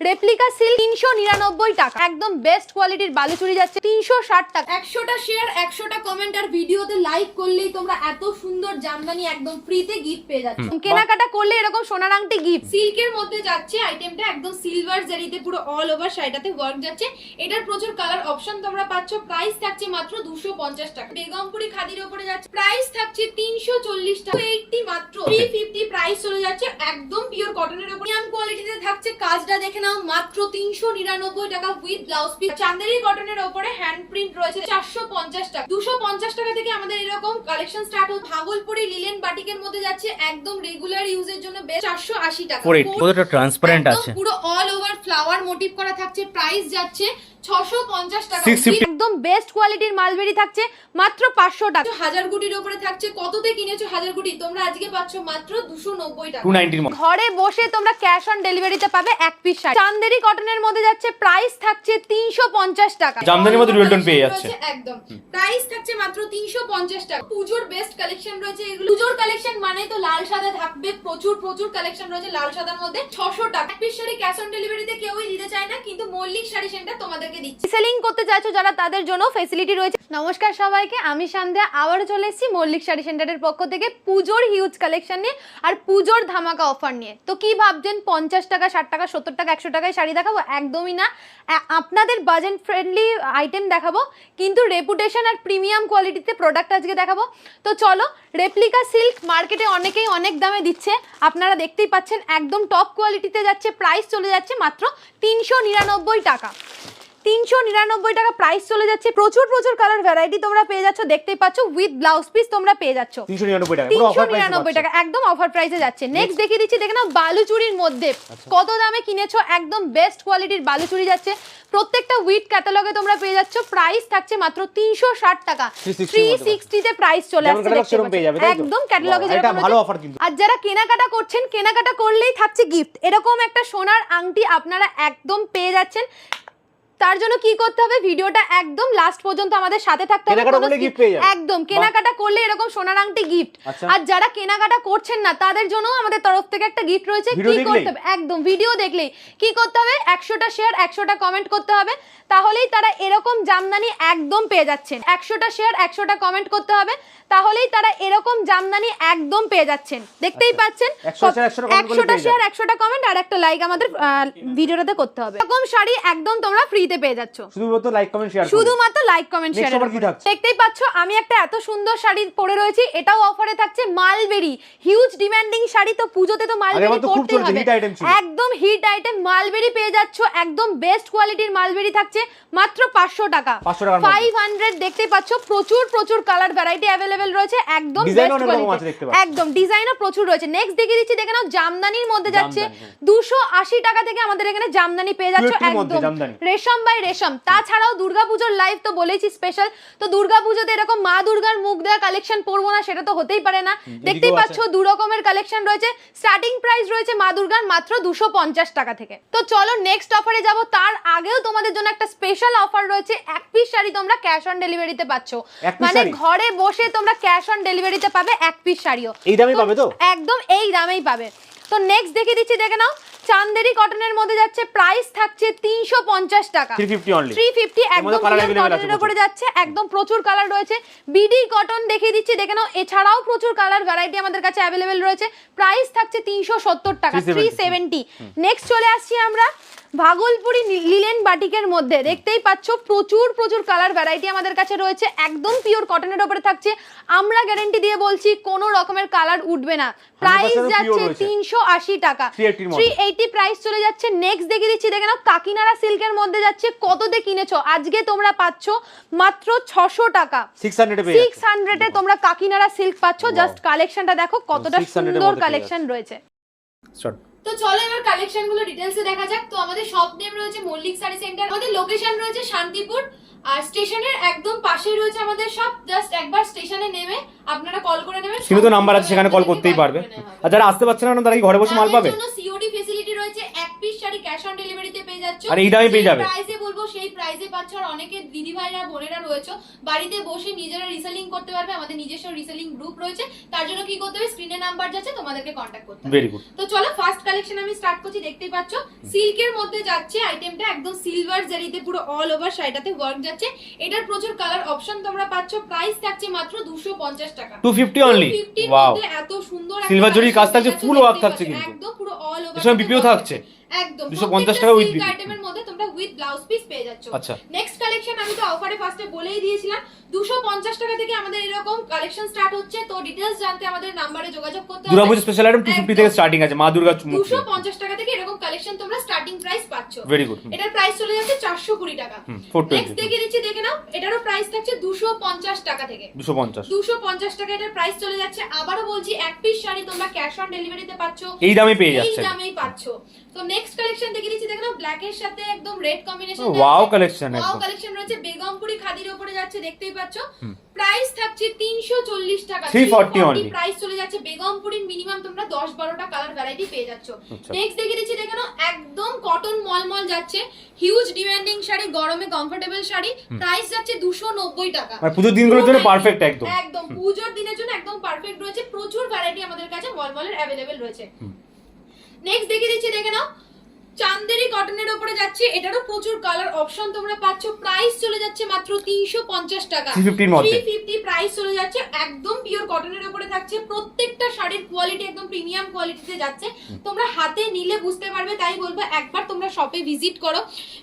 Replica silk তিনশো নিরানব্বই টাকা। একদম বেস্ট কোয়ালিটির বালুচুরি যাচ্ছে তিনশো ষাট টাকা। একশোটা শেয়ার একশোটা কমেন্ট আর ভিডিওতে লাইক করলেই তোমরা এত সুন্দর জামদানি একদম ফ্রিতে গিফট পেয়ে যাচ্ছ। কেনাকাটা করলে এরকম সোনার আংটি গিফট সিল্কের মধ্যে যাচ্ছে আইটেমটা একদম সিলভার জারিতে পুরো অল ওভার শাড়িটাতে ওয়ার্ক যাচ্ছে। এটার প্রচুর কালার অপশন তোমরা পাচ্ছ। প্রাইস থাকছে মাত্র দুশো পঞ্চাশ টাকা। বেগমপুরি খাদির উপরে যাচ্ছে। প্রাইস থাকছে তিনশো চল্লিশ টাকা। এইটটি মাত্র। থ্রি ফিফটি প্রাইস চলে যাচ্ছে একদম পিওর কটনের উপর প্রিমিয়াম কোয়ালিটিতে থাকছে। কাজটা দেখে নাও মাত্র তিনশো নিরানব্বই টাকা উইথ ব্লাউজ পিস চান্দেরি কটনের উপরে হ্যান্ড প্রিন্ট রয়েছে চারশো পঞ্চাশ টাকা। দুশো পঞ্চাশ টাকা থেকে আমাদের এরকম কালেকশন স্টার্ট হচ্ছে। ভাগলপুরি লিলেন বাটিকের মধ্যে যাচ্ছে একদম রেগুলার ইউজের জন্য বেশ চারশো আশি টাকা। ট্রান্সপারেন্ট আছে? পুরো অল ওভার ফ্লাওয়ার মোটিভ করা থাকছে। প্রাইস যাচ্ছে ছশো পঞ্চাশ টাকা। 650 একদম বেস্ট কোয়ালিটির মালবেরি থাকছে মাত্র পাঁচশো টাকা। হাজার গুটির উপরে থাকছে। কততে কিনেছো হাজার গুটি? তোমরা আজকে পাচ্ছ মাত্র দুশো নব্বই টাকা। টু নাইনটির মধ্যে ঘরে বসে তোমরা ক্যাশ অন ডেলিভারিতে পাবে এক পিস চান্দেরি কটনের মধ্যে যাচ্ছে প্রাইস থাকছে তিনশো পঞ্চাশ টাকা। জামদানির মধ্যে ডুয়েল টোন পেয়ে যাচ্ছে। একদম। প্রাইস থাকছে মাত্র তিনশো পঞ্চাশ টাকা। পুজোর বেস্ট কালেকশন রয়েছে এগুলো। পুজোর কালেকশন মানে তো লাল সাদা থাকবে। প্রচুর প্রচুর কালেকশন রয়েছে লাল সাদার মধ্যে। ছশো টাকা। পিস শাড়ি ক্যাশ অন ডেলিভারিতে কেউই দিতে চায় না কিন্তু মল্লিক শাড়ি সেন্টার তোমাদেরকে সেলিং করতে চাইছো যারা, তাদের জন্য ফেসিলিটি রয়েছে। নমস্কার সবাইকে, আমি সন্ধ্যা। আবারও চলে এসেছি মল্লিক শাড়ি সেন্টারের পক্ষ থেকে পুজোর হিউজ কালেকশন নিয়ে আর পুজোর ধামাকা অফার নিয়ে। তো ভাবছেন? পঞ্চাশ টাকা, ষাট টাকা, সত্তর টাকা, একশো টাকায় শাড়ি দেখাবো? একদমই না। আপনাদের ফ্রেন্ডলি আইটেম দেখাবো, কিন্তু রেপুটেশন আর প্রিমিয়াম কোয়ালিটিতে প্রোডাক্ট আজকে দেখাবো। তো চলো রেপ্লিকা সিল্ক মার্কেটে অনেকেই অনেক দামে দিচ্ছে। আপনারা দেখতেই পাচ্ছেন, একদম টপ কোয়ালিটিতে যাচ্ছে প্রাইস চলে যাচ্ছে মাত্র তিনশো নিরানব্বই টাকা। তিনশো নিরানব্বই টাকা প্রাইস চলে যাচ্ছে। প্রচুর প্রচুর কালার ভ্যারাইটি তোমরা পেয়ে যাচ্ছ। দেখতেই পাচ্ছ উইথ ব্লাউজ পিস তোমরা পেয়ে যাচ্ছ। তিনশো নিরানব্বই টাকা একদম অফার প্রাইসে যাচ্ছে। নেক্সট দেখিয়ে দিচ্ছি দেখে নাও বালুচুরির মধ্যে। আচ্ছা। কত দামে কিনেছো? একদম বেস্ট কোয়ালিটির বালুচুরি যাচ্ছে। প্রত্যেকটা উইথ ক্যাটালগে তোমরা পেয়ে যাচ্ছ। প্রাইস থাকছে মাত্র তিনশো ষাট টাকা। 360 থ্রি সিক্সটিতে প্রাইস চলে আসছে? একদম ক্যাটালগে। আর যারা কেনাকাটা করছেন কেনাকাটা করলেই থাকছে গিফট এরকম একটা সোনার আংটি আপনারা একদম পেয়ে যাচ্ছেন। তার জন্য কি করতে হবে? ভিডিওটা একদম লাস্ট পর্যন্ত আমাদের সাথে থাকতে হবে। একদম কেনাকাটা করলে এরকম সোনার আংটি গিফট আচ্ছা। আর যারা কেনাকাটা করছেন না তাদের জন্য আমাদের তরফ থেকে একটা গিফট রয়েছে। কি করতে হবে? একদম ভিডিও দেখলেই। কি করতে হবে? একশোটা শেয়ার একশোটা কমেন্ট করতে হবে। তাহলেই তারা এরকম জামদানি একদম পেয়ে যাচ্ছেন। একশোটা শেয়ার একশোটা কমেন্ট করতে হবে। তাহলেই তারা এরকম জামদানি একদম পেয়ে যাচ্ছেন। দেখতেই পাচ্ছেন? একশোটা শেয়ার একশোটা কমেন্ট আর একটা লাইক আমাদের ভিডিওটাতে করতে হবে। এরকম শাড়ি একদম তোমরা ফ্রিতে পেয়ে যাচ্ছ শুধুমাত্র লাইক কমেন্ট শেয়ার শুধুমাত্র লাইক কমেন্ট শেয়ার? দেখতেই পাচ্ছ আমি একটা এত সুন্দর শাড়ি পরে রয়েছি এটাও অফারে থাকছে মালবেরি হিউজ ডিমান্ডিং শাড়ি তো পুজোতে তো মালবেরি আগেরবার তো খুব পরতে চলছে, হবে। একদম হিট আইটেম মালবেরি পেয়ে যাচ্ছ একদম বেস্ট কোয়ালিটির মালবেরি থাকছে মাত্র পাঁচশো টাকা 500 টাকার মধ্যে। ফাইভ হান্ড্রেড দেখতেই পাচ্ছ প্রচুর প্রচুর কালার ভ্যারাইটি অ্যাভেলেবেল রয়েছে একদম বেস্ট কোয়ালিটি একদম ডিজাইনও প্রচুর রয়েছে নেক্সট দেখিয়ে দিচ্ছি দেখে নাও জামদানির মধ্যে যাচ্ছে জামদানি, হ্যাঁ। দুশো আশি টাকা থেকে আমাদের এখানে জামদানি পেয়ে যাচ্ছ একদম জামদানি। রেশম বাই রেশম। তাছাড়াও দুর্গাপুজোর লাইভ তো বলেছি স্পেশাল তো দুর্গাপুজোতে এরকম মা দুর্গার মুখ দেওয়া কালেকশন পরবো না সেটা তো হতেই পারে না। দেখতেই পাচ্ছ দু রকমের কালেকশন রয়েছে। স্টার্টিং প্রাইস রয়েছে মা দুর্গার মাত্র দুশো পঞ্চাশ টাকা থেকে। তো চলো নেক্সট অফারে যাব। তার আগেও তোমাদের জন্য একটা স্পেশাল অফার রয়েছে। এক পিস শাড়ি তোমরা ক্যাশ অন ডেলিভারিতে পাচ্ছ। মানে ঘরে বসে তোমরা ক্যাশ অন ডেলিভারিতে পাবে এক পিস শাড়িও। এই দামে পাবে তো? একদম এই দামেই পাবে। তো নেক্সট দেখে দিচ্ছি দেখে নাও। চান্দেরি কটনের মধ্যে যাচ্ছে প্রাইস থাকছে তিনশো পঞ্চাশ টাকা। 350 অনলি থ্রি ফিফটি একদম কটনের উপরে যাচ্ছে একদম প্রচুর কালার রয়েছে। বিডি কটন দেখিয়ে দিচ্ছি দেখে নাও এছাড়াও প্রচুর কালার ভ্যারাইটি আমাদের কাছে অ্যাভেলেবেল রয়েছে। প্রাইস থাকছে তিনশো সত্তর টাকা থ্রি 370 নেক্সট চলে আসছি আমরা ভাগলপুরি লিলেন বাটিকের মধ্যে। দেখতেই পাচ্ছ প্রচুর প্রচুর কালার ভ্যারাইটি আমাদের কাছে রয়েছে। একদম পিওর কটনের ওপরে থাকছে। আমরা গ্যারেন্টি দিয়ে বলছি কোনো রকমের কালার উঠবে না। প্রাইস যাচ্ছে তিনশো আশি টাকা। 380 র মধ্যে। থ্রি এইটি প্রাইস চলে যাচ্ছে। নেক্সট দেখে দিচ্ছি দেখে নাও কাকিনাড়া সিল্কের মধ্যে যাচ্ছে। কততে কিনেছো? আজকে তোমরা পাচ্ছ মাত্র ছশো টাকা। 600 এ পেয়ে সিক্স হান্ড্রেডে তোমরা কাকিনাড়া সিল্ক পাচ্ছ। জাস্ট কালেকশনটা দেখো কতটা সুন্দর কালেকশন রয়েছে। তো চলো এবার কালেকশনগুলো ডিটেলসে দেখা যাক। তো আমাদের শপ নেম রয়েছে মল্লিক শাড়ি সেন্টার আমাদের লোকেশন রয়েছে শান্তিপুর আর স্টেশনের একদম পাশেই রয়েছে আমাদের সব জাস্ট একবার স্টেশনে নেমে আপনারা কল করে নেবেন সীমিত তো নাম্বার আছে সেখানে কল করতেই পারবে। আর যারা আসতে পারছে না তারা কি ঘরে বসে মাল পাবে? সিওডি ফেসিলিটি রয়েছে এক পিস শাড়ি ক্যাশ অন ডেলিভারিতে পেয়ে যাচ্ছে। আর এই দামে পেয়ে যাবে। প্রাইসে সেই প্রাইসে পাচ্ছ। আর অনেকে দিদি ভাইরা বোনেরা রয়েছে। বাড়িতে বসে নিজেরা রিসেলিং করতে পারবে। আমাদের নিজস্ব রিসেলিং গ্রুপ রয়েছে। তার জন্য কি করতে হবে? স্ক্রিনে নাম্বার যাচ্ছে তোমাদেরকে কন্ট্যাক্ট করতে হবে। তো চলো ফার্স্ট কালেকশন আমি স্টার্ট করছি। দেখতেই পাচ্ছ সিল্কের মধ্যে যাচ্ছে আইটেমটা একদম সিলভার জারিতে পুরো অল ওভার শাড়িটাতে ওয়ার্ক যাচ্ছে। এটার প্রচুর কালার অপশন তোমরা পাচ্ছ। প্রাইস থাকছে মাত্র 250 টাকা। টু ফিফটি অনলি ওয়াও এত সুন্দর Silver জরির কাজ থাকছে, work দেখতেই থাকছে কিন্তু। একদম পুরো অল ওভার সঙ্গে BPO থাকছে? একদম। 250 টাকা with আইটেমের মধ্যে তোমরা উইথ ব্লাউজ পিস পেয়ে যাচ্ছ। আচ্ছা। নেক্সট কালেকশন আমি তো অফারে ফার্স্টে বলেই দিয়েছিলাম। 250 টাকা থেকে আমাদের এরকম কালেকশন স্টার্ট হচ্ছে। তো ডিটেইলস জানতে আমাদের নম্বরে যোগাযোগ করতে হবে। Durga Puja special item two fifty থেকে স্টার্টিং আছে মা দুর্গা মূর্তি। দুশো পঞ্চাশ টাকা থেকে এরকম কালেকশন তোমরা স্টার্টিং প্রাইস পাচ্ছ। ভেরি গুড এটার প্রাইস চলে যাচ্ছে চারশো কুড়ি টাকা। নেক্সট টোয়েন্টি দেখে দিচ্ছি দেখে নাও। এটারও প্রাইস থাকছে দুশো পঞ্চাশ টাকা থেকে। দুশো পঞ্চাশ। দুশো পঞ্চাশ টাকা এটার প্রাইস চলে যাচ্ছে। আবারও বলছি এক পিস শাড়ি তোমরা ক্যাশ অন ডেলিভারিতে পাচ্ছ। এই দামে পেয়ে এই দামেই পাচ্ছ। তো নেক্সট কালেকশন দেখে দিচ্ছি দেখে ব্ল্যাক এর সাথে একদম red combination wow collection wow collection রয়েছে বেগমপুরি খাদির উপরে যাচ্ছে দেখতেই পাচ্ছ। প্রাইস থাকছে 340 টাকা। 340 only। প্রাইস চলে যাচ্ছে বেগমপুরির মিনিমাম তোমরা 10 12টা কালার ভ্যারাইটি পেয়ে যাচ্ছ। আচ্ছা। নেক্সট দেখে দিচ্ছি দেখে একদম কটন মলমল যাচ্ছে। হিউজ ডিমান্ডিং শাড়ি গরমে কমফোর্টেবল শাড়ি। প্রাইস যাচ্ছে 290 টাকা। মানে পুজোর দিনগুলোর জন্য পারফেক্ট একদম। একদম। পুজোর দিনের জন্য একদম পারফেক্ট রয়েছে। প্রচুর ভ্যারাইটি আমাদের কাছে মলমলের অ্যাভেলেবেল রয়েছে। নেক্সট দেখে দিচ্ছি দেখে নাও। চান্দেরি কটনের উপরে যাচ্ছে এটারও প্রচুর কালার অপশন তোমরা পাচ্ছ। প্রাইস চলে যাচ্ছে মাত্র 350 টাকা। 350 মধ্যে। 350 প্রাইস চলে যাচ্ছে একদম পিওর কটনের উপরে থাকছে। প্রত্যেকটা শাড়ির কোয়ালিটি একদম প্রিমিয়াম কোয়ালিটিতে যাচ্ছে। তোমরা হাতে নিলে বুঝতে পারবে তাই বলব একবার তোমরা শপে ভিজিট করো।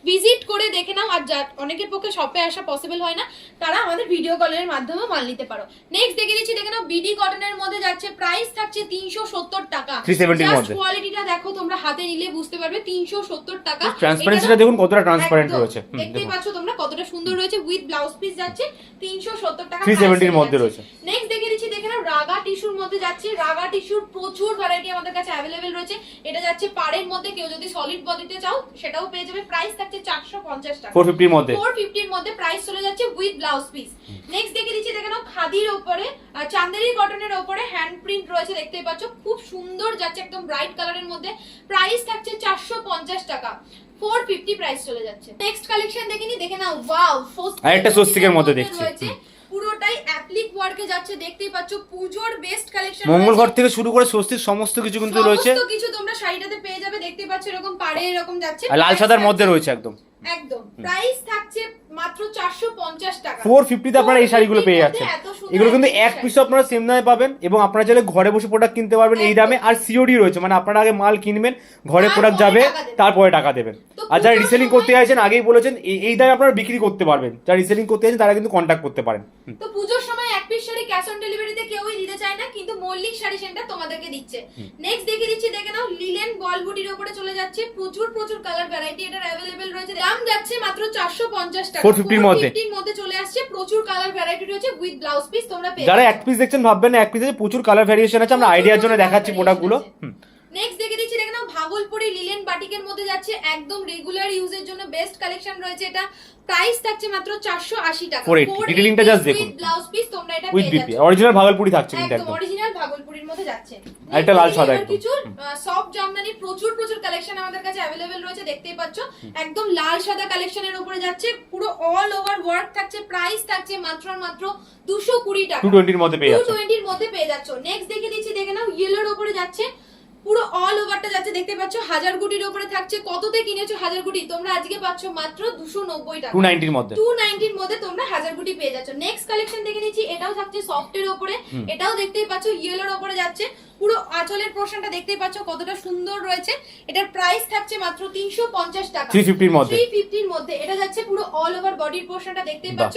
ভিজিট করে দেখে নাও আর যা অনেকের পক্ষে শপে আসা পসিবল হয় না তারা আমাদের ভিডিও কলের মাধ্যমে মাল নিতে পারো। নেক্সট দেখে দিচ্ছি দেখে নাও বিডি কটনের মধ্যে যাচ্ছে প্রাইস থাকছে 370 টাকা। 370 এর Just কোয়ালিটিটা দেখো তোমরা হাতে নিলে বুঝতে পারবে 370 টাকা। ট্রান্সপারেন্সিটা দেখুন কতটা ট্রান্সপারেন্ট রয়েছে। দেখতে পাচ্ছ তোমরা কতটা সুন্দর রয়েছে উইথ ব্লাউজ পিস যাচ্ছে 370 টাকা 370 এর মধ্যে রয়েছে। নেক্সট দেখে দিচ্ছি দেখে নাও রাগা টিস্যুর করতে যাচ্ছি রাগা টিস্যুর প্রচুর ভ্যারাইটি আমাদের কাছে অ্যাভেলেবেল রয়েছে। এটা যাচ্ছে পাড়ের মধ্যে কেউ যদি সলিড বডিতে চাও সেটাও পেয়ে যাবে। প্রাইস থাকছে চারশো পঞ্চাশ টাকা। ফোর ফিফটির মধ্যে। ফোর ফিফটির মধ্যে প্রাইস চলে যাচ্ছে উইথ ব্লাউজ পিস নেক্সট দেখে দিচ্ছি দেখে নাও খাদির ওপরে চান্দেরি কটনের ওপরে হ্যান্ড প্রিন্ট রয়েছে দেখতেই পাচ্ছ। খুব সুন্দর যাচ্ছে একদম ব্রাইট কালারের মধ্যে। প্রাইস থাকছে চারশো পঞ্চাশ টাকা। 450 প্রাইস চলে যাচ্ছে। নেক্সট কালেকশন দেখিনি দেখে নাও ওয়াও আরেকটা সস্তিকের মধ্যে দেখছি। পুরোটাই অ্যাপ্লিক ওয়ার্কে যাচ্ছে দেখতেই পাচ্ছ পুজোর বেস্ট কালেকশন মঙ্গল ঘর থেকে শুরু করে স্বস্তির সমস্ত কিছু কিন্তু রয়েছে। সমস্ত কিছু তোমরা শাড়িটাতে পেয়ে যাবে দেখতেই পাচ্ছ এরকম পাড়ে এরকম যাচ্ছে। লাল সাদার মধ্যে রয়েছে একদম। একদম। প্রাইস থাকছে মাত্র 450 টাকা। ফোর ফিফটিতে আপনারা এই শাড়িগুলো পেয়ে 450 যাচ্ছেন। এগুলো কিন্তু এক। পিসও আপনারা সেম দামে পাবেন এবং আপনারা চাইলে ঘরে বসে প্রোডাক্ট কিনতে পারবেন এই দামে। আর সিওডি রয়েছে মানে আপনারা আগে মাল কিনবেন ঘরে প্রোডাক্ট যাবে তারপরে টাকা দেবেন। আর যারা রিসেলিং করতে চাইছেন আগেই বলেছেন এই- দামে আপনারা বিক্রি করতে পারবেন। যারা রিসেলিং করতে চাইছেন তারা কিন্তু কন্ট্যাক্ট করতে পারেন। তো পুজোর সময় এক পিস শাড়ি ক্যাশ অন ডেলিভারিতে কেউই দিতে চায় না কিন্তু মল্লিক শাড়ি সেন্টার তোমাদেরকে দিচ্ছে। নেক্সট দেখে দিচ্ছি দেখে নাও লিলেন বলবুটির উপরে চলে যাচ্ছে। প্রচুর প্রচুর কালার ভ্যারাইটি এটার অ্যাভেলেবেল রয়েছে। দাম যাচ্ছে মাত্র 450 টাকা। 450 র মধ্যে। 450 মধ্যে চলে আসছে। প্রচুর কালার ভ্যারাইটি রয়েছে উইথ ব্লাউজ পিস তোমরা পেয়ে যারা এক পিস দেখছেন ভাববেন না এক পিসে প্রচুর কালার ভেরিয়েশন আছে আমরা আইডিয়ার জন্য দেখাচ্ছি প্রোডাক্টগুলো নেক্সট দেখে দিচ্ছি দেখে নাও ভাগলপুরি লিলেন বাটিকের মধ্যে যাচ্ছে একদম রেগুলার ইউজের জন্য বেস্ট কালেকশন রয়েছে এটা। প্রাইস থাকছে মাত্র 480 টাকা 480 ডিটেইলিংটা just দেখুন। ব্লাউজ পিস তোমরা এটা উইথ পেয়ে বিপি যাচ্ছ অরিজিনাল ভাগলপুরি থাকছে কিন্তু একদম একদম অরিজিনাল ভাগলপুরির মধ্যে যাচ্ছে আর একটা লাল সাদা এবার একদম। কিছু সফট জামদানি প্রচুর প্রচুর কালেকশন আমাদের কাছে अवेलेबल রয়েছে দেখতেই পাচ্ছ একদম লাল সাদা কালেকশনের উপরে যাচ্ছে পুরো অল ওভার ওয়ার্ক থাকছে প্রাইস থাকছে মাত্র আর মাত্র 220 টাকা টু টোয়েন্টির মধ্যে পেয়ে যাচ্ছে 220 এর মধ্যে পেয়ে যাচ্ছ নেক্সট দেখে দিচ্ছি দেখে নাও ইয়েলোর উপরে যাচ্ছে পুরো অল ওভারটা যাচ্ছে দেখতে পাচ্ছ হাজার গুটির উপরে থাকছে। কততে কিনেছো হাজার গুটি? তোমরা আজকে পাচ্ছ মাত্র 290 টাকা। টু নাইনটির মধ্যে। টু নাইনটির মধ্যে তোমরা হাজার গুটি পেয়ে যাচ্ছ। নেক্সট কালেকশন দেখে নিচ্ছি এটাও থাকছে সফটের ওপরে। এটাও দেখতেই পাচ্ছ ইয়েলোর ওপরে যাচ্ছে। পুরো আঁচলের পোর্শনটা দেখতেই পাচ্ছ কতটা সুন্দর রয়েছে। এটার প্রাইস থাকছে মাত্র তিনশো পঞ্চাশ টাকা। 350 ফিফটির মধ্যে। থ্রি ফিফটির মধ্যে। এটা যাচ্ছে পুরো অল ওভার বডির পোর্শনটা দেখতেই পাচ্ছ।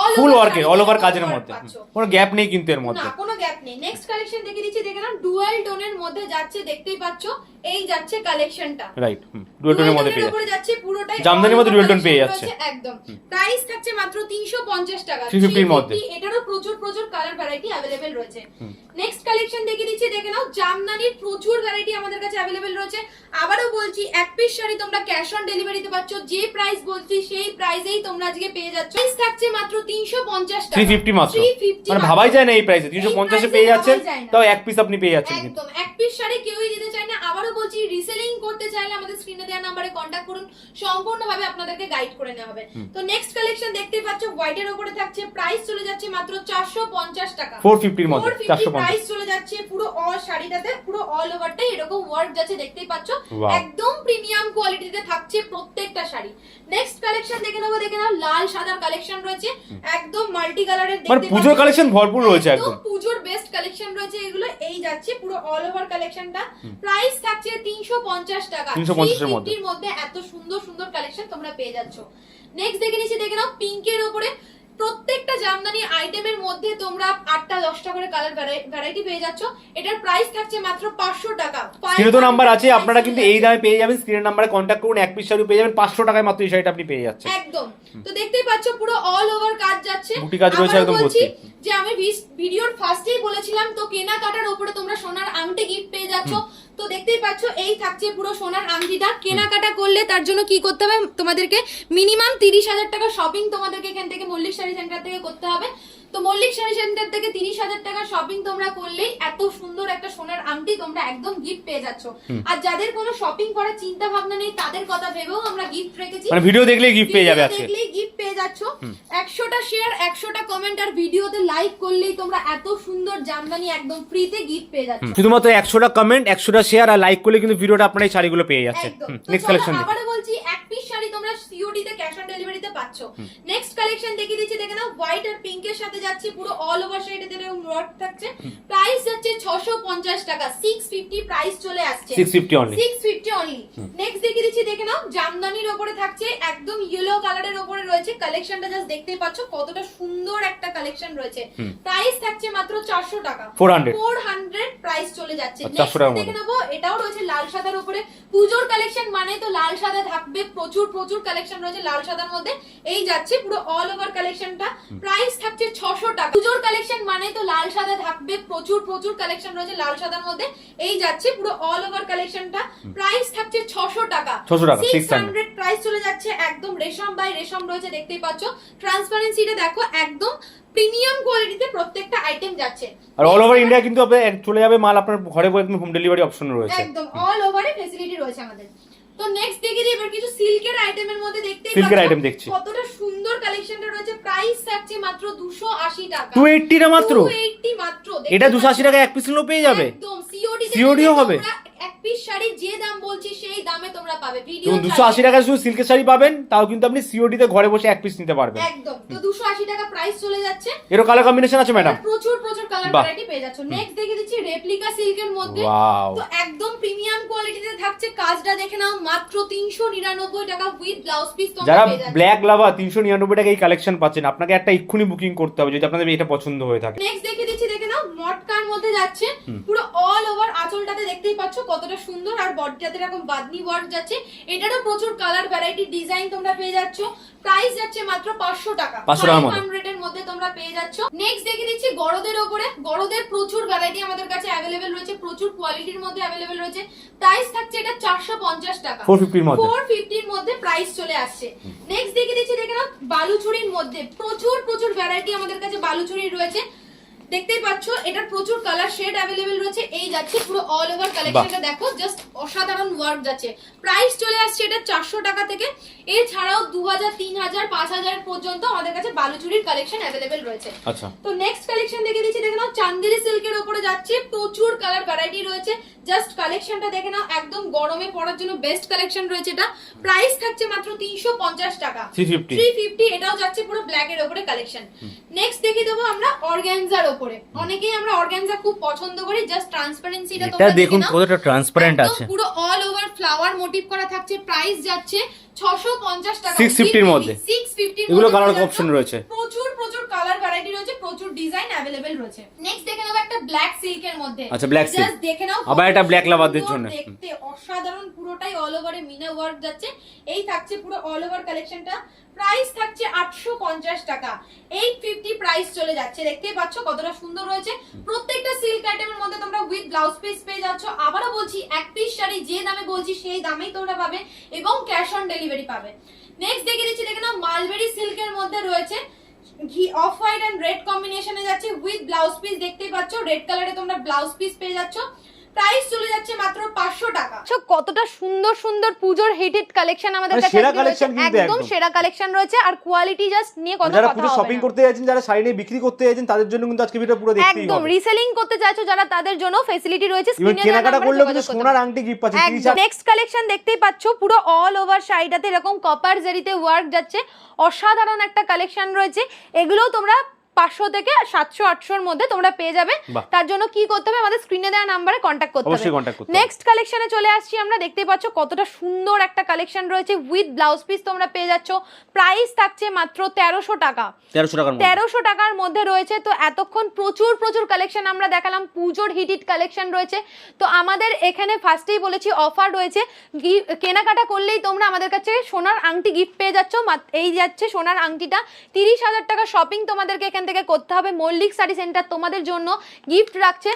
অল ফুল ওয়ার্কের অল ওভার কাজের মধ্যে। কোনো গ্যাপ নেই কিন্তু এর মধ্যে। না কোনো গ্যাপ নেই। নেক্সট কালেকশন দেখে দিচ্ছি দেখে নাও ডুয়াল টোনের মধ্যে যাচ্ছে দেখতেই পাচ্ছ। এই যাচ্ছে কালেকশনটা রাইট ডুয়েল টোনের মধ্যে পেয়ে উপরে যাচ্ছে পুরোটাই জামদানির মধ্যে all over dual tone পেয়ে collection যাচ্ছে। রয়েছে, একদম প্রাইস থাকছে মাত্র 350 টাকা 350 র মধ্যে। 350 এটারও প্রচুর প্রচুর কালার ভ্যারাইটি अवेलेबल রয়েছে হুম। নেক্সট কালেকশন দেখে দিচ্ছি দেখে নাও জামদানির প্রচুর ভ্যারাইটি আমাদের কাছে अवेलेबल রয়েছে আবারও বলছি এক পিস শাড়ি তোমরা ক্যাশ অন ডেলিভারিতে পাচ্ছ যে প্রাইস বলছি সেই প্রাইসেই তোমরা আজকে পেয়ে যাচ্ছ প্রাইস থাকছে মাত্র 350 টাকা থ্রি ফিফটি মাত্র 350 মানে মাত্র। ভাবাই যায় না এই প্রাইসে তিনশো পঞ্চাশে price-এ পেয়ে যাচ্ছেন ভাবাই যায় না। তাও এক পিস আপনি পেয়ে যাচ্ছেন কিন্তু একদম এক পিস শাড়ি কেউই দিতে চায় না আবারও বলছি রিসেলিং করতে চাইলে আমাদের স্ক্রিনে দেওয়া নাম্বারে কন্ট্যাক্ট করুন। সম্পূর্ণভাবে আপনাদেরকে গাইড করে নেওয়া হবে। তো নেক্সট কালেকশন দেখতেই পাচ্ছ হোয়াইটের উপরে থাকছে প্রাইস চলে যাচ্ছে মাত্র 450 টাকা। ফোর ফিফটির মধ্যে 450 প্রাইস চলে যাচ্ছে পুরো অল শাড়িটাতে পুরো অল ওভারটাই এরকম ওয়ার্ক যাচ্ছে দেখতেই পাচ্ছ। একদম প্রিমিয়াম কোয়ালিটিতে থাকছে প্রত্যেকটা শাড়ি। নেক্সট কালেকশন দেখে নেব দেখে নাও লাল সাদার কালেকশন রয়েছে। একদম মাল্টি কালারের মানে পুজোর কালেকশন ভরপুর রয়েছে একদম পুজোর বেস্ট কালেকশন রয়েছে এগুলো। এই যাচ্ছে পুরো অল ওভার কালেকশনটা প্রাইস থাকছে 350 টাকা। 350 এর মধ্যে। 350 মধ্যে এত সুন্দর সুন্দর কালেকশন তোমরা পেয়ে যাচ্ছ। নেক্সট দেখে নিচ্ছি দেখে নাও পিঙ্কের উপরে প্রত্যেকটা জামদানি আইটেমের মধ্যে তোমরা আটটা দশটা করে কালার ভ্যারাইটি পেয়ে যাচ্ছ। এটার প্রাইস থাকছে মাত্র পাঁচশো টাকা। স্ক্রিনে তো নাম্বার আছে আপনারা কিন্তু এই দামে পেয়ে যাবেন। স্ক্রিনের নাম্বারে কন্ট্যাক্ট করুন এক পিস শাড়ি পেয়ে যাবেন পাঁচশো টাকায় মাত্র এই শাড়িটা আপনি পেয়ে যাচ্ছেন। একদম। তো দেখতেই পাচ্ছ পুরো অল ওভার কাজ যাচ্ছে। বুটি কাজ রয়েছে একদম বলছি ভর্তি। যে আমি ভিডিওর ফার্স্টেই বলেছিলাম তো কেনাকাটার উপরে তোমরা সোনার আংটি গিফট পেয়ে যাচ্ছ। তো দেখতেই পাচ্ছ, এই থাকছে পুরো সোনার আংটিটা। কেনাকাটা করলে তার জন্য কি করতে হবে? তোমাদেরকে মিনিমাম তিরিশ হাজার টাকা শপিং তোমাদেরকে এখান থেকে মল্লিক শাড়ি সেন্টার থেকে করতে হবে। তো মল্লিক শাড়ি সেন্টার থেকে তিরিশ হাজার টাকা শপিং তোমরা করলেই এত সুন্দর একটা সোনার আংটি তোমরা একদম গিফট পেয়ে যাচ্ছ। আর যাদের কোনো শপিং করার চিন্তা ভাবনা নেই তাদের কথা ভেবেও আমরা গিফট রেখেছি। মানে ভিডিও দেখলেই গিফট পেয়ে যাবে আজকে। দেখলেই গিফট পেয়ে যাচ্ছ। একশোটা শেয়ার একশোটা কমেন্ট আর ভিডিওতে লাইক করলেই তোমরা এত সুন্দর জামদানি একদম ফ্রিতে গিফট পেয়ে যাচ্ছ। শুধুমাত্র একশোটা কমেন্ট একশোটা শেয়ার আর লাইক করলে কিন্তু ভিডিওটা আপনারা এই শাড়িগুলো পেয়ে যাচ্ছে নেক্সট কালেকশন আবারও বলছি এক পিস শাড়ি তোমরা সিওডি তে ক্যাশ অন ডেলিভারিতে পাচ্ছ। নেক্সট কালেকশন দেখিয়ে দিচ্ছি দেখে নাও হোয়াইট আর পিঙ্কের সাথে যাচ্ছে পুরো অল ওভার শাড়িতে এরকম ওয়ার্ক থাকছে। প্রাইস যাচ্ছে 650 টাকা 650 প্রাইস চলে আসছে। Six fifty only 650 only next দেখিয়ে দিচ্ছি দেখে নাও জামদানির উপরে থাকছে একদম ইয়েলো কালারের উপরে রয়েছে। কালেকশনটা জাস্ট দেখতেই পাচ্ছ কতটা সুন্দর একটা কালেকশন রয়েছে। প্রাইস থাকছে মাত্র 400 টাকা। 400 400 প্রাইস চলে যাচ্ছে। আচ্ছা, 400 টাকার Next দেখে নেব এটাও রয়েছে লাল সাদার উপরে পুজোর কালেকশন মানে তো লাল সাদা থাকবে প্রচুর প্রচুর কালেকশন রয়েছে লাল সাদার মধ্যে। এই যাচ্ছে পুরো অল ওভার কালেকশনটা প্রাইস থাকছে 600 টাকা। পুজোর কালেকশন মানে তো লাল সাদা থাকবে। প্রচুর প্রচুর কালেকশন রয়েছে লাল সাদার মধ্যে। এই যাচ্ছে পুরো অল ওভার কালেকশনটা প্রাইস থাকছে 600 টাকা। 600 টাকা, প্রাইস চলে যাচ্ছে একদম রেশম বাই রেশম রয়েছে দেখতেই পাচ্ছ। ট্রান্সপারেন্সিটা দেখো একদম প্রিমিয়াম কোয়ালিটিতে প্রত্যেকটা আইটেম যাচ্ছে। আর অল ওভার ইন্ডিয়া কিন্তু চলে যাবে মাল আপনার ঘরে বসে হোম ডেলিভারি অপশন রয়েছে। একদম অল ওভারে ফেসিলিটি রয়েছে আমাদের। তো নেক্সট দেখে দিই এবার কিছু সিল্কের আইটেমের মধ্যে Silk এর পাচ্ছ। দেখছি। কতটা সুন্দর কালেকশনটা রয়েছে। প্রাইস থাকছে মাত্র 280 টাকা। টু এইটটি না মাত্র? 280 মাত্র। এটা দুশো আশি পাচ্ছ? টাকা এক পিস নিলেও পেয়ে যাবে? একদম। সিওডি COD হবে? এক পিস শাড়ি যে দাম বলছি সেই দামে তোমরা পাবে। ভিডিও এবং দুশো আশি টাকা শুধু সিল্কের শাড়ি পাবেন তাও কিন্তু আপনি সিওডি তে ঘরে বসে এক পিস নিতে পারবেন। একদম। তো 280 টাকা প্রাইস চলে যাচ্ছে। এরও কালার কম্বিনেশন আছে ম্যাডাম প্রচুর প্রচুর কালার ভ্যারাইটি পেয়ে যাচ্ছ। নেক্সট দেখে দিচ্ছি রেপ্লিকা সিল্কের মধ্যে। তো একদম প্রিমিয়াম কোয়ালিটিতে থাকছে। কাজটা দেখে নাও মাত্র 399 টাকা উইথ ব্লাউজ পিস তোমরা যারা ব্ল্যাক তিনশো নিরানব্বই টাকা এই কালেকশন পাচ্ছেন আপনাকে একটা এক্ষুনি বুকিং করতে হবে যদি আপনাদের এটা পছন্দ হয়ে থাকে। নেক্সট দেখে দিচ্ছি দেখে নাও মটকার মধ্যে যাচ্ছে। পুরো অল ওভার আঁচলটাতে দেখতেই পাচ্ছ কতটা সুন্দর আর বডিটাতে এরকম বাদনি ওয়ার্ক যাচ্ছে। এটারও প্রচুর কালার ভ্যারাইটি ডিজাইন তোমরা পেয়ে যাচ্ছ। প্রাইস যাচ্ছে মাত্র 500 টাকা। 500 টাকার মধ্যে। 500 এর মধ্যে তোমরা পেয়ে যাচ্ছ। নেক্সট দেখে দিচ্ছি গড়দের উপরে গড়দের প্রচুর ভ্যারাইটি আমাদের কাছে অ্যাভেলেবেল রয়েছে প্রচুর কোয়ালিটির মধ্যে অ্যাভেলেবেল রয়েছে। প্রাইস 450 টাকা। ফোর ফিফটির মধ্যে। ফোর ফিফটির মধ্যে প্রাইস চলে আসছে। নেক্সট দেখে দিচ্ছি দেখে নাও বালুচুরির মধ্যে প্রচুর প্রচুর ভ্যারাইটি আমাদের কাছে বালুচুরির রয়েছে। দেখতেই পাচ্ছ এটার প্রচুর কালার শেড অ্যাভেলেবেল রয়েছে। এই যাচ্ছে পুরো অল ওভার কালেকশনটা দেখো জাস্ট অসাধারণ ওয়ার্ক যাচ্ছে। প্রাইস চলে আসছে এটা চারশো টাকা থেকে। এছাড়াও দু হাজার তিন হাজার পাঁচ হাজার পর্যন্ত আমাদের কাছে বালুচুরির কালেকশন অ্যাভেলেবেল রয়েছে। আচ্ছা। তো নেক্সট কালেকশন দেখে দিচ্ছি দেখে নাও চান্দেরি সিল্কের ওপরে যাচ্ছে প্রচুর কালার ভ্যারাইটি রয়েছে। জাস্ট কালেকশনটা দেখে নাও একদম গরমে পড়ার জন্য বেস্ট কালেকশন রয়েছে এটা। প্রাইস থাকছে মাত্র তিনশো পঞ্চাশ টাকা। থ্রি ফিফটি এটাও যাচ্ছে পুরো ব্ল্যাক এর উপরে কালেকশন নেক্সট দেখে দেবো আমরা অর্গ্যানজার উপরে অনেকেই আমরা অর্গানজা খুব পছন্দ করি জাস্ট ট্রান্সপারেন্সিটা এটা দেখুন কতটা ট্রান্সপারেন্ট আছে। পুরো অল ওভার ফ্লাওয়ার মোটিভ করা থাকছে প্রাইস যাচ্ছে 650 টাকা। 650 র মধ্যে। 650 এগুলো কালার অপশন রয়েছে। প্রচুর প্রচুর কালার ভ্যারাইটি রয়েছে প্রচুর প্রচুর ডিজাইন অ্যাভেলেবেল রয়েছে। নেক্সট দেখে নেব একটা ব্ল্যাক সিল্কের মধ্যে। আচ্ছা। দেখে নাও আবার এটা black সুন্দর জন্য। দেখতে অসাধারণ পুরোটাই অল ওভারে মিনা ওয়ার্ক যাচ্ছে। এই থাকছে পুরো অল ওভার কালেকশনটা প্রাইস থাকছে আটশো পঞ্চাশ টাকা। এইট ফিফটি প্রাইস চলে যাচ্ছে। দেখতেই পাচ্ছ কতটা সুন্দর রয়েছে প্রত্যেকটা সিল্ক আইটেমের মধ্যে তোমরা উইথ ব্লাউজ পিস পেয়ে যাচ্ছ। আবারও বলছি এক পিস শাড়ি যে দামে বলছি সেই দামেই তোমরা পাবে। এবং ক্যাশ অন ডেলিভারি পাবে। নেক্সট দেখে দিচ্ছি, দেখে নাও মালবেরি সিল্কের মধ্যে রয়েছে ঘি অফ হোয়াইট এন্ড রেড কম্বিনেশনে যাচ্ছে উইথ ব্লাউজ পিস দেখতেই পাচ্ছ রেড কালারে তোমরা ব্লাউজ পিস পেয়ে যাচ্ছ। প্রাইস চলে যাচ্ছে মাত্র পাঁচশো টাকা। আচ্ছা, কতটা সুন্দর সুন্দর পুজোর হিটেড কালেকশন আমাদের কাছে সেরা কিন্তু একদম। সেরা কালেকশন রয়েছে আর কোয়ালিটি জাস্ট নিয়ে কথা যারা হবে শপিং করতে যাচ্ছেন যারা শাড়ি নিয়ে বিক্রি করতে যাচ্ছেন তাদের জন্য কিন্তু আজকে ভিডিও পুরো দেখতেই একদম রিসেলিং করতে চাইছো যারা তাদের জন্য ফেসিলিটি রয়েছে স্ক্রিনে কেনাকাটা করলেও কিন্তু সোনার আংটি গিফট পাচ্ছেন একদম। নেক্সট কালেকশন দেখতেই পাচ্ছো পুরো অল ওভার শাড়িটাতে এরকম কপার জারিতে ওয়ার্ক যাচ্ছে। অসাধারণ একটা কালেকশন রয়েছে। এগুলোও তোমরা পাঁচশো থেকে সাতশো আটশোর মধ্যে তোমরা পেয়ে যাবে। তার জন্য কি করতে হবে? আমাদের স্ক্রিনে দেওয়া নাম্বারে কন্ট্যাক্ট করতে হবে। নেক্সট কালেকশনে চলে আসছি আমরা। দেখতেই পাচ্ছ কতটা সুন্দর একটা কালেকশন রয়েছে। উইথ ব্লাউজ পিস তোমরা পেয়ে যাচ্ছ। প্রাইস থাকছে মাত্র তেরোশো টাকা। তেরোশো টাকার মধ্যে। রয়েছে। তো এতক্ষণ প্রচুর প্রচুর কালেকশন আমরা দেখালাম। পুজোর হিট কালেকশন রয়েছে। তো আমাদের এখানে ফার্স্টেই বলেছি অফার রয়েছে। কেনাকাটা করলেই তোমরা আমাদের কাছে সোনার আংটি গিফট পেয়ে যাচ্ছ। এই যাচ্ছে সোনার আংটিটা। তিরিশ হাজার টাকা শপিং তোমাদেরকে এখান থেকে করতে হবে। মল্লিক শাড়ি সেন্টার তোমাদের জন্য গিফট রাখছে।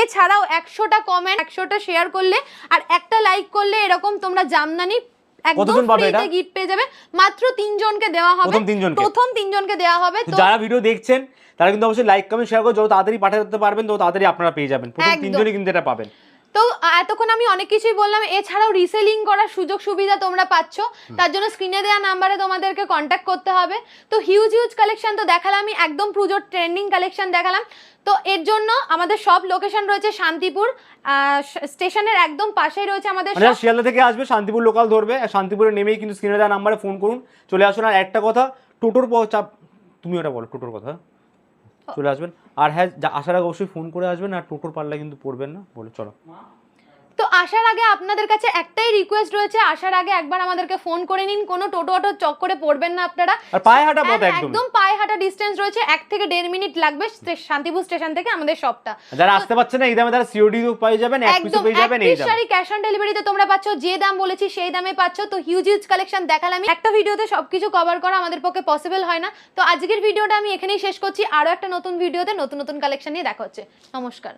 এছাড়াও একশোটা কমেন্ট একশোটা শেয়ার করলে আর একটা লাইক করলে এরকম তোমরা জামদানি একদম ফ্রিতে গিফট পেয়ে যাবে। মাত্র তিনজনকে দেওয়া হবে। প্রথম তিনজনকে? প্রথম তিনজনকে দেওয়া হবে। তো তো যারা ভিডিও দেখছেন তারা কিন্তু অবশ্যই লাইক কমেন্ট শেয়ার করে যত তাড়াতাড়ি পাঠাতে পারবেন তত তাড়াতাড়ি আপনারা পেয়ে যাবেন। প্রথম। তিনজনই কিন্তু এটা পাবেন। তো এতক্ষণ আমি অনেক কিছুই বললাম। এছাড়াও রিসেলিং করার সুযোগ সুবিধা তোমরা পাচ্ছ। তার জন্য স্ক্রিনে দেওয়া নাম্বারে তোমাদেরকে কন্ট্যাক্ট করতে হবে। তো হিউজ হিউজ কালেকশন তো দেখালাম আমি একদম পুজোর ট্রেন্ডিং কালেকশন দেখালাম। তো এর জন্য আমাদের সব লোকেশন রয়েছে শান্তিপুর। স্টেশনের একদম পাশেই রয়েছে আমাদের মানে শিয়ালদা থেকে আসবে শান্তিপুর লোকাল ধরবে। আর শান্তিপুরে নেমেই কিন্তু স্ক্রিনে দেওয়া নাম্বারে ফোন করুন। চলে আসুন আর একটা কথা টোটোর চাপ তুমি ওটা বলো টোটোর কথা। চলে আসবেন। আর হ্যাঁ আসার আগে অবশ্যই ফোন করে আসবেন আর টোটোর পাল্লা কিন্তু পড়বেন না। বলে চলো। আসার আগে আপনাদের কাছে একটাই রিকোয়েস্ট রয়েছে আসার আগে একবার আমাদেরকে ফোন করে নিন কোনো টোটো অটো চক্করে পড়বেন না আপনারা। আর পায়ে হাঁটা পথ একদম। একদম পায়ে হাঁটা ডিস্টেন্স রয়েছে এক থেকে দেড় মিনিট লাগবে শান্তিপুর স্টেশন থেকে আমাদের শপটা যারা আসতে পারছে না এই দামে তারা সিওডি পেয়ে যাবেন এক পিসও পেয়ে যাবেন এই দামে। ক্যাশ অন ডেলিভারিতে তোমরা পাচ্ছ যে দাম বলেছি সেই দামে পাচ্ছ। তো হিউজ হিউজ কালেকশন দেখালাম। একটা ভিডিওতে সবকিছু কভার করা আমাদের পক্ষে পসিবল হয় না। তো আজকের ভিডিওটা আমি এখানেই শেষ করছি। আরও একটা নতুন ভিডিওতে নতুন নতুন কালেকশন নিয়ে দেখা হচ্ছে। নমস্কার।